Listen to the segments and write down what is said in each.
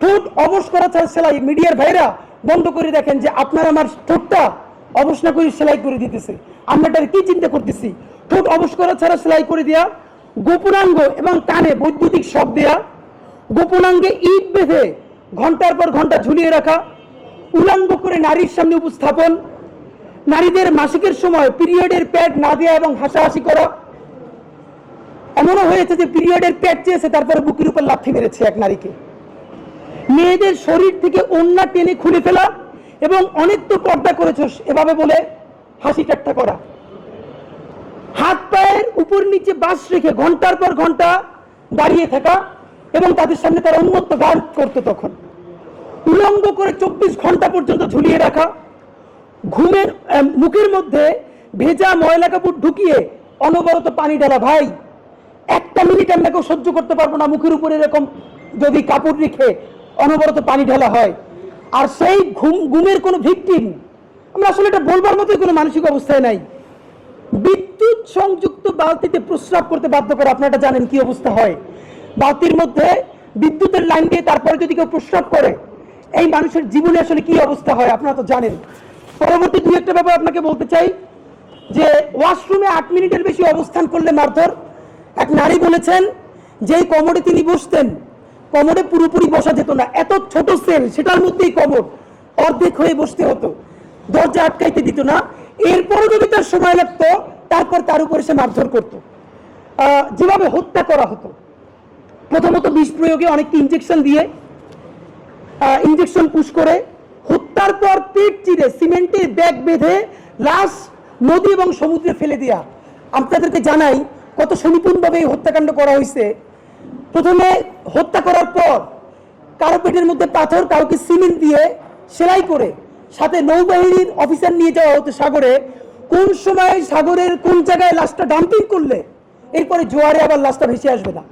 ঠোঁট অবশ করা ছাড়া সেলাই মিডিয়ার ভাইরা বন্ধ করে দেখেন যে আপনার আমার ঠোঁটটা অবশ না করে সেলাই করে দিতেছে। আমরা এটার কি চিন্তা করতেছি? ঠোঁট অবশ করা ছাড়া সেলাই করে দেয়া, গোপনাঙ্গ এবং কানে বৈদ্যুতিক শক দেয়া, গোপনাঙ্গে ইট বেঁধে ঘণ্টার পর ঘণ্টা ঝুলিয়ে রাখা, উলঙ্গ করে নারীর সামনে উপস্থাপন, নারীদের মাসিকের সময় পিরিয়ডের প্যাড না দেওয়া এবং হাসাহাসি করা। এমনও হয়েছে যে পিরিয়ডের প্যাড চেয়েছে, তারপরে বুকের উপর লাথি মেরেছে এক নারীকে। মেয়েদের শরীর থেকে ওন্না টেনে খুলে ফেলা এবং অনেক তো পর্দা করেছ, এভাবে বলে হাসি ঠাট্টা করা। হাত পায়ের উপর নিচে বাস রেখে ঘণ্টার পর ঘণ্টা দাঁড়িয়ে থাকা এবং তাদের সামনে তারা উন্মত্ত গান করতো তখন। উলঙ্গ করে চব্বিশ ঘণ্টা পর্যন্ত ঝুলিয়ে রাখা, ঘুমের মুখের মধ্যে ভেজা ময়লা কাপড় ঢুকিয়ে অনবরত পানি ঢালা, ভাই, একটা মিনিট আমরা কেউ সহ্য করতে পারব না, মুখের উপরে এরকম যদি কাপড় রেখে অনবরত পানি ঢালা হয়। আর সেই ঘুম, ঘুমের কোনো ভিকটিম আমরা আসলে এটা বলবার মতোই কোনো মানসিক অবস্থায় নাই। বিদ্যুৎ সংযুক্ত বালতিতে প্রস্রাব করতে বাধ্য করে, আপনারা জানেন কি অবস্থা হয়। বালতির মধ্যে বিদ্যুতের লাইন দিয়ে তারপরে যদি কেউ প্রস্রাব করে, এই মানুষের জীবনে আসলে কি অবস্থা হয়, আপনারা তো জানেন। পরবর্তী দুই একটা ব্যাপার আপনাকে বলতে চাই, যে ওয়াশরুমে আট মিনিটের বেশি অবস্থান করলে মারধর। এক নারী বলেছেন, যেই কমোডে তিনি বসতেন কমোডে পুরোপুরি বসা যেত না। এত ছোট সেল সেটার মধ্যেই কমোড অর্ধেক হয়ে বসতে হতো। দরজা আটকাইতে দিত না। এরপরও যদি তার সময় লাগতো, তারপর তার উপরে সে মারধর করত। যেভাবে হত্যা করা হতো। প্রথমত বিষ প্রয়োগে অনেককে ইঞ্জেকশন দিয়ে ইঞ্জেকশন পুশ করে। হত্যার পর পেট চিরে সিমেন্টে ব্যাগ বেঁধে লাশ নদী এবং সমুদ্রে ফেলে দেয়া। আপনাদেরকে জানাই, কত সুনিপুণভাবে এই হত্যাকাণ্ড করা হয়েছে। প্রথমে হত্যা করার পর কারও পেটের মধ্যে পাথর, কাউকে সিমেন্ট দিয়ে সেলাই করে সাথে নৌবাহিনীর অফিসার নিয়ে যাওয়া হতো সাগরে। কোন সময় সাগরের কোন জায়গায় লাশটা ডাম্পিং করলে এরপরে জোয়ারে আবার লাশটা ভেসে আসবে না।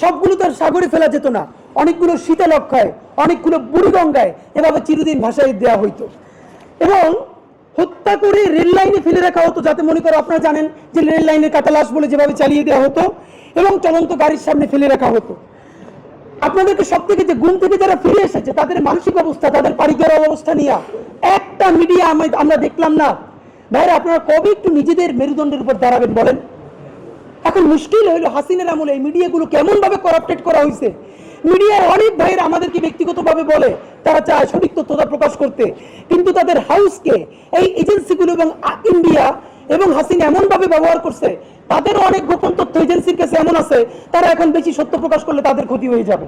সবগুলো তার সাগরে ফেলা যেত না। অনেকগুলো শীতলক্ষায় অনেকগুলো বুড়িগঙ্গায় এভাবে চিরদিন ভাষায় দেওয়া হইতো। এবং হত্যা করে রেল লাইনে ফেলে রাখা হতো, যাতে মনে করো আপনারা জানেন যে রেল লাইনের কাটা লাশ বলে যেভাবে চালিয়ে দেওয়া হতো এবং চলন্ত গাড়ির সামনে ফেলে রাখা হতো। আপনাদেরকে সব থেকে যে ঘুম থেকে যারা ফিরে এসেছে, তাদের মানসিক অবস্থা, তাদের পারিবারিক অবস্থা নিয়ে একটা মিডিয়া আমরা দেখলাম না। ভাইরা, আপনারা কবে একটু নিজেদের মেরুদণ্ডের উপর দাঁড়াবেন বলেন? এখন মুশকিল হইল হাসিনের আমলে এই মিডিয়াগুলো কেমন ভাবে করাপ্টেড করা হয়েছে মিডিয়ার অনেক ভাইয়ের আমাদেরকে ব্যক্তিগতভাবে বলে, তারা চায় সঠিক তথ্যতা প্রকাশ করতে। কিন্তু তাদের হাউসকে, এই এজেন্সিগুলো এবং ইন্ডিয়া এবং হাসিন এমন ভাবে ব্যবহার করছে, তাদেরও অনেক গোপন তথ্য এজেন্সির কাছে এমন আছে, তারা এখন বেশি সত্য প্রকাশ করলে তাদের ক্ষতি হয়ে যাবে।